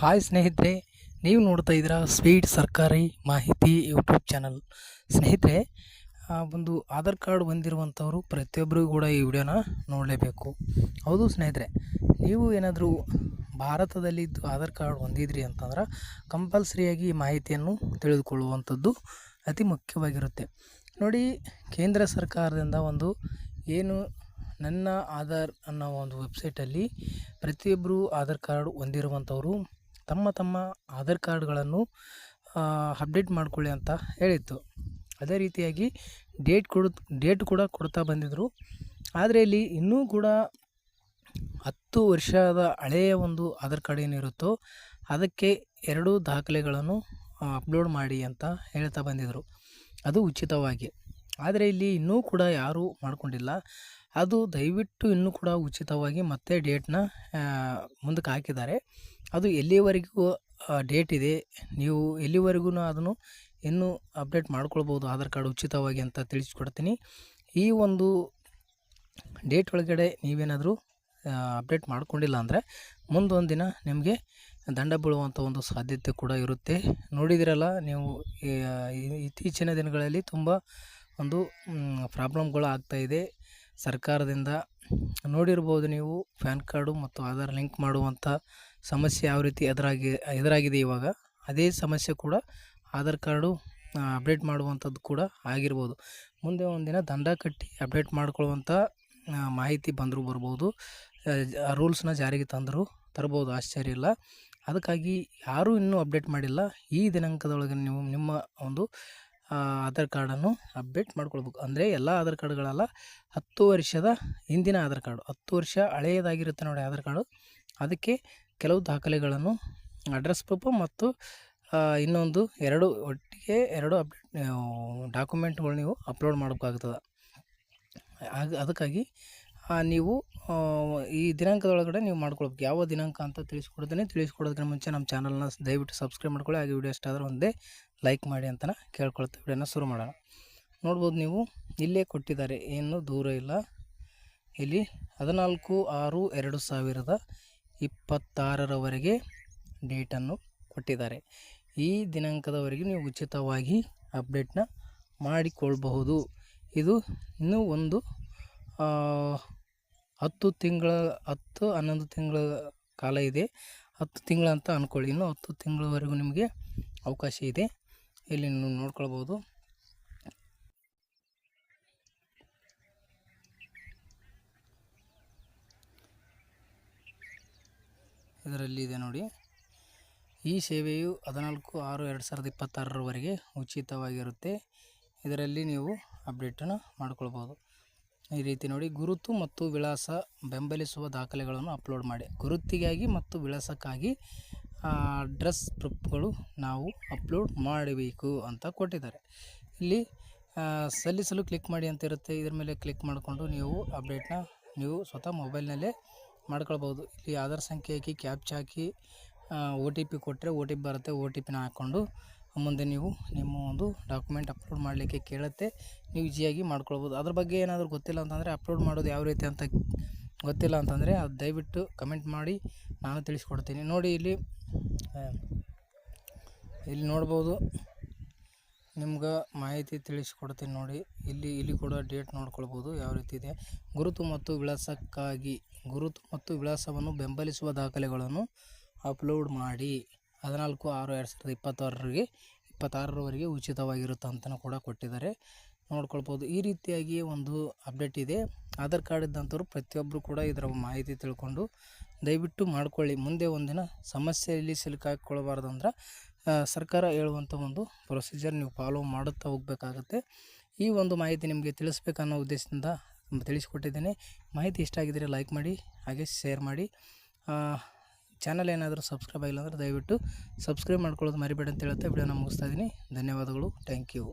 Hi ಸ್ನೇಹಿತರೆ, ನೀವು ನೋಡ್ತಾ ಇದ್ದೀರಾ ಸ್ವೀಟ್ ಸರ್ಕಾರಿ ಮಾಹಿತಿ ಯೂಟ್ಯೂಬ್ ಚಾನಲ್. ಸ್ನೇಹಿತರೆ ಒಂದು ಆಧಾರ್ ಕಾರ್ಡ್ ಹೊಂದಿರುವಂಥವರು ಪ್ರತಿಯೊಬ್ಬರಿಗೂ ಕೂಡ ಈ ವಿಡಿಯೋನ ನೋಡಲೇಬೇಕು. ಹೌದು ಸ್ನೇಹಿತರೆ, ನೀವು ಏನಾದರೂ ಭಾರತದಲ್ಲಿ ಆಧಾರ್ ಕಾರ್ಡ್ ಹೊಂದಿದ್ರಿ ಅಂತಂದ್ರೆ ಕಂಪಲ್ಸರಿಯಾಗಿ ಈ ಮಾಹಿತಿಯನ್ನು ತಿಳಿದುಕೊಳ್ಳುವಂಥದ್ದು ಅತಿ ಮುಖ್ಯವಾಗಿರುತ್ತೆ. ನೋಡಿ, ಕೇಂದ್ರ ಸರ್ಕಾರದಿಂದ ಒಂದು ಏನು ನನ್ನ ಆಧಾರ್ ಅನ್ನೋ ಒಂದು ವೆಬ್ಸೈಟಲ್ಲಿ ಪ್ರತಿಯೊಬ್ಬರು ಆಧಾರ್ ಕಾರ್ಡ್ ಹೊಂದಿರುವಂಥವರು ತಮ್ಮ ತಮ್ಮ ಆಧಾರ್ ಕಾರ್ಡ್ಗಳನ್ನು ಅಪ್ಡೇಟ್ ಮಾಡಿಕೊಳ್ಳಿ ಅಂತ ಹೇಳಿತ್ತು. ಅದೇ ರೀತಿಯಾಗಿ ಡೇಟ್ ಕೊಡು, ಡೇಟ್ ಕೂಡ ಕೊಡ್ತಾ ಬಂದಿದ್ದರು ಆದರೆ ಇಲ್ಲಿ ಇನ್ನೂ ಕೂಡ ಹತ್ತು ವರ್ಷದ ಹಳೆಯ ಒಂದು ಆಧಾರ್ ಕಾರ್ಡ್ ಏನಿರುತ್ತೋ ಅದಕ್ಕೆ ಎರಡು ದಾಖಲೆಗಳನ್ನು ಅಪ್ಲೋಡ್ ಮಾಡಿ ಅಂತ ಹೇಳ್ತಾ ಬಂದಿದ್ದರು ಅದು ಉಚಿತವಾಗಿ. ಆದರೆ ಇಲ್ಲಿ ಇನ್ನೂ ಕೂಡ ಯಾರೂ ಮಾಡಿಕೊಂಡಿಲ್ಲ. ಅದು ದಯವಿಟ್ಟು ಇನ್ನೂ ಕೂಡ ಉಚಿತವಾಗಿ ಮತ್ತೆ ಡೇಟ್ನ ಮುಂದಕ್ಕೆ ಹಾಕಿದ್ದಾರೆ. ಅದು ಎಲ್ಲಿವರೆಗೂ ಡೇಟ್ ಇದೆ, ನೀವು ಎಲ್ಲಿವರೆಗೂ ಅದನ್ನು ಇನ್ನೂ ಅಪ್ಡೇಟ್ ಮಾಡ್ಕೊಳ್ಬೋದು, ಆಧಾರ್ ಕಾರ್ಡ್ ಉಚಿತವಾಗಿ ಅಂತ ತಿಳಿಸ್ಕೊಡ್ತೀನಿ. ಈ ಒಂದು ಡೇಟ್ ಒಳಗಡೆ ನೀವೇನಾದರೂ ಅಪ್ಡೇಟ್ ಮಾಡ್ಕೊಂಡಿಲ್ಲ ಅಂದರೆ ಮುಂದೊಂದು ದಿನ ನಿಮಗೆ ದಂಡ ಬೀಳುವಂಥ ಒಂದು ಸಾಧ್ಯತೆ ಕೂಡ ಇರುತ್ತೆ. ನೋಡಿದಿರಲ್ಲ ನೀವು ಇತ್ತೀಚಿನ ದಿನಗಳಲ್ಲಿ ತುಂಬ ಒಂದು ಪ್ರಾಬ್ಲಮ್ಗಳು ಆಗ್ತಾಯಿದೆ ಸರ್ಕಾರದಿಂದ ನೋಡಿರ್ಬೋದು ನೀವು ಪ್ಯಾನ್ ಕಾರ್ಡು ಮತ್ತು ಆಧಾರ್ ಲಿಂಕ್ ಮಾಡುವಂಥ ಸಮಸ್ಯೆ ಯಾವ ರೀತಿ ಎದುರಾಗಿ, ಎದುರಾಗಿದೆ ಇವಾಗ, ಅದೇ ಸಮಸ್ಯೆ ಕೂಡ ಆಧಾರ್ ಕಾರ್ಡು ಅಪ್ಡೇಟ್ ಮಾಡುವಂಥದ್ದು ಕೂಡ ಆಗಿರ್ಬೋದು. ಮುಂದೆ ಒಂದಿನ ದಂಡ ಕಟ್ಟಿ ಅಪ್ಡೇಟ್ ಮಾಡ್ಕೊಳ್ಳುವಂಥ ಮಾಹಿತಿ ಬಂದರೂ ಬರ್ಬೋದು. ರೂಲ್ಸ್ನ ಜಾರಿಗೆ ತಂದರು ತರ್ಬೋದು, ಆಶ್ಚರ್ಯ ಇಲ್ಲ. ಅದಕ್ಕಾಗಿ ಯಾರೂ ಇನ್ನೂ ಅಪ್ಡೇಟ್ ಮಾಡಿಲ್ಲ. ಈ ದಿನಾಂಕದೊಳಗೆ ನೀವು ನಿಮ್ಮ ಒಂದು ಆಧಾರ್ ಕಾರ್ಡನ್ನು ಅಪ್ಡೇಟ್ ಮಾಡ್ಕೊಳ್ಬೇಕು. ಅಂದರೆ ಎಲ್ಲ ಆಧಾರ್ ಕಾರ್ಡ್ಗಳೆಲ್ಲ ಹತ್ತು ವರ್ಷದ ಹಿಂದಿನ ಆಧಾರ್ ಕಾರ್ಡು. ಹತ್ತು ವರ್ಷ ಹಳೆಯದಾಗಿರುತ್ತೆ ನೋಡಿ ಆಧಾರ್ ಕಾರ್ಡು. ಅದಕ್ಕೆ ಕೆಲವು ದಾಖಲೆಗಳನ್ನು ಅಡ್ರೆಸ್ ಪ್ರೂಫ್ ಮತ್ತು ಇನ್ನೊಂದು ಎರಡು ಒಟ್ಟಿಗೆ ಎರಡು ಅಪ್ಡೇಟ್ ಡಾಕ್ಯುಮೆಂಟ್ಗಳು ನೀವು ಅಪ್ಲೋಡ್ ಮಾಡಬೇಕಾಗ್ತದೆ. ಆಗ, ಅದಕ್ಕಾಗಿ ನೀವು ಈ ದಿನಾಂಕದೊಳಗಡೆ ನೀವು ಮಾಡ್ಕೊಳ್ಬೇಕು. ಯಾವ ದಿನಾಂಕ ಅಂತ ತಿಳಿಸ್ಕೊಡ್ತೀನಿ ತಿಳಿಸ್ಕೊಡೋದಕ್ಕೆ ಮುಂಚೆ ನಮ್ಮ ಚಾನಲ್ನ ದಯವಿಟ್ಟು ಸಬ್ಸ್ಕ್ರೈಬ್ ಮಾಡ್ಕೊಳ್ಳಿ. ಹಾಗೆ ವಿಡಿಯೋ ಇಷ್ಟ ಒಂದೇ ಲೈಕ್ ಮಾಡಿ ಅಂತಲೇ ಕೇಳ್ಕೊಳ್ತೀವಿ ವಿಡಿಯೋನ ಶುರು ಮಾಡೋಣ. ನೋಡ್ಬೋದು ನೀವು, ಇಲ್ಲೇ ಕೊಟ್ಟಿದ್ದಾರೆ, ಏನು ದೂರ ಇಲ್ಲ. ಇಲ್ಲಿ ಹದಿನಾಲ್ಕು ಆರು ಎರಡು ಸಾವಿರದ ಇಪ್ಪತ್ತಾರರವರೆಗೆ ಡೇಟನ್ನು ಕೊಟ್ಟಿದ್ದಾರೆ. ಈ ದಿನಾಂಕದವರೆಗೆ ನೀವು ಉಚಿತವಾಗಿ ಅಪ್ಡೇಟ್ನ ಮಾಡಿಕೊಳ್ಬಹುದು. ಇದು ಇನ್ನೂ ಒಂದು ಹತ್ತು ತಿಂಗಳ, ಹತ್ತು ಹನ್ನೊಂದು ತಿಂಗಳ ಕಾಲ ಇದೆ. ಹತ್ತು ತಿಂಗಳ ಅಂತ ಅಂದ್ಕೊಳ್ಳಿ ಇನ್ನೂ ಹತ್ತು ತಿಂಗಳವರೆಗೂ ನಿಮಗೆ ಅವಕಾಶ ಇದೆ. ಇಲ್ಲಿ ನೋಡ್ಕೊಳ್ಬೋದು. ಇದರಲ್ಲಿ ಇದೆ ನೋಡಿ. ಈ ಸೇವೆಯು ಹದಿನಾಲ್ಕು ಆರು ಎರಡು ಸಾವಿರದ ಇಪ್ಪತ್ತಾರರವರೆಗೆ ಉಚಿತವಾಗಿರುತ್ತೆ. ಇದರಲ್ಲಿ ನೀವು ಅಪ್ಡೇಟನ್ನು ಮಾಡ್ಕೊಳ್ಬೋದು. ಈ ರೀತಿ ನೋಡಿ, ಗುರುತು ಮತ್ತು ವಿಳಾಸ ಬೆಂಬಲಿಸುವ ದಾಖಲೆಗಳನ್ನು ಅಪ್ಲೋಡ್ ಮಾಡಿ. ಗುರುತಿಗಾಗಿ ಮತ್ತು ವಿಳಾಸಕ್ಕಾಗಿ ಅಡ್ರೆಸ್ ಪ್ರೂಫ್ಗಳು ನಾವು ಅಪ್ಲೋಡ್ ಮಾಡಬೇಕು ಅಂತ ಕೊಟ್ಟಿದ್ದಾರೆ. ಇಲ್ಲಿ ಸಲ್ಲಿಸಲು ಕ್ಲಿಕ್ ಮಾಡಿ ಅಂತ ಇರುತ್ತೆ. ಇದ್ರ ಮೇಲೆ ಕ್ಲಿಕ್ ಮಾಡಿಕೊಂಡು ನೀವು ಅಪ್ಡೇಟ್ನ ನೀವು ಸ್ವತಃ ಮೊಬೈಲ್ನಲ್ಲೇ ಮಾಡ್ಕೊಳ್ಬೋದು. ಇಲ್ಲಿ ಆಧಾರ್ ಸಂಖ್ಯೆ ಹಾಕಿ, ಕ್ಯಾಪ್ಚ್ ಹಾಕಿ ಒ ಟಿ ಪಿ ಕೊಟ್ಟರೆ ಒ ಟಿ ಪಿ ಬರುತ್ತೆ. ಒ ಟಿ ಪಿನ ಹಾಕ್ಕೊಂಡು ಮುಂದೆ ನೀವು ನಿಮ್ಮ ಒಂದು ಡಾಕ್ಯುಮೆಂಟ್ ಅಪ್ಲೋಡ್ ಮಾಡಲಿಕ್ಕೆ ಕೇಳುತ್ತೆ. ನೀವು ಈಸಿಯಾಗಿ ಮಾಡ್ಕೊಳ್ಬೋದು. ಅದ್ರ ಬಗ್ಗೆ ಏನಾದರೂ ಗೊತ್ತಿಲ್ಲ ಅಂತಂದರೆ ಅಪ್ಲೋಡ್ ಮಾಡೋದು ಯಾವ ರೀತಿ ಅಂತ ಗೊತ್ತಿಲ್ಲ ಅಂತಂದರೆ ಅದು ದಯವಿಟ್ಟು ಕಮೆಂಟ್ ಮಾಡಿ. ನಾನು ತಿಳಿಸ್ಕೊಡ್ತೀನಿ. ನೋಡಿ ಇಲ್ಲಿ ಇಲ್ಲಿ ನೋಡ್ಬೋದು. ನಿಮ್ಗೆ ಮಾಹಿತಿ ತಿಳಿಸ್ಕೊಡ್ತೀನಿ ನೋಡಿ. ಇಲ್ಲಿ ಇಲ್ಲಿ ಕೂಡ ಡೇಟ್ ನೋಡ್ಕೊಳ್ಬೋದು ಯಾವ ರೀತಿ ಇದೆ. ಗುರುತು ಮತ್ತು ವಿಳಾಸಕ್ಕಾಗಿ, ಗುರುತು ಮತ್ತು ವಿಳಾಸವನ್ನು ಬೆಂಬಲಿಸುವ ದಾಖಲೆಗಳನ್ನು ಅಪ್ಲೋಡ್ ಮಾಡಿ. ಹದಿನಾಲ್ಕು, ಆರು, ಎರಡು ಸಾವಿರದ ಇಪ್ಪತ್ತಾರರಿಗೆ, ಇಪ್ಪತ್ತಾರರವರೆಗೆ ಉಚಿತವಾಗಿರುತ್ತೆ ಅಂತಲೂ ಕೂಡ ಕೊಟ್ಟಿದ್ದಾರೆ. ನೋಡ್ಕೊಳ್ಬೋದು. ಈ ರೀತಿಯಾಗಿ ಒಂದು ಅಪ್ಡೇಟ್ ಇದೆ. ಆಧಾರ್ ಕಾರ್ಡ್ ಇದ್ದಂಥವ್ರು ಪ್ರತಿಯೊಬ್ಬರು ಕೂಡ ಇದರ ಮಾಹಿತಿ ತಿಳ್ಕೊಂಡು ದಯವಿಟ್ಟು ಮಾಡಿಕೊಳ್ಳಿ. ಮುಂದೆ ಒಂದಿನ ಸಮಸ್ಯೆಯಲ್ಲಿ ಸಿಲುಕಾಕೊಳ್ಳಬಾರ್ದು ಅಂದ್ರೆ ಸರ್ಕಾರ ಹೇಳುವಂಥ ಒಂದು ಪ್ರೊಸೀಜರ್ ನೀವು ಫಾಲೋ ಮಾಡುತ್ತಾ ಹೋಗಬೇಕಾಗತ್ತೆ. ಈ ಒಂದು ಮಾಹಿತಿ ನಿಮಗೆ ತಿಳಿಸ್ಬೇಕನ್ನೋ ಉದ್ದೇಶದಿಂದ ತಿಳಿಸಿಕೊಟ್ಟಿದ್ದೀನಿ. ಮಾಹಿತಿ ಇಷ್ಟ ಆಗಿದ್ದರೆ ಲೈಕ್ ಮಾಡಿ, ಹಾಗೆ ಶೇರ್ ಮಾಡಿ. ಚಾನಲ್ ಏನಾದರೂ ಸಬ್ಸ್ಕ್ರೈಬ್ ಆಗಿಲ್ಲ ಅಂದರೆ ದಯವಿಟ್ಟು ಸಬ್ಸ್ಕ್ರೈಬ್ ಮಾಡ್ಕೊಳ್ಳೋದು ಮರಿಬೇಡಿ ಅಂತ ಹೇಳುತ್ತೆ ವಿಡಿಯೋನ ಮುಗಿಸ್ತಾ ಇದ್ದೀನಿ. ಧನ್ಯವಾದಗಳು. Thank you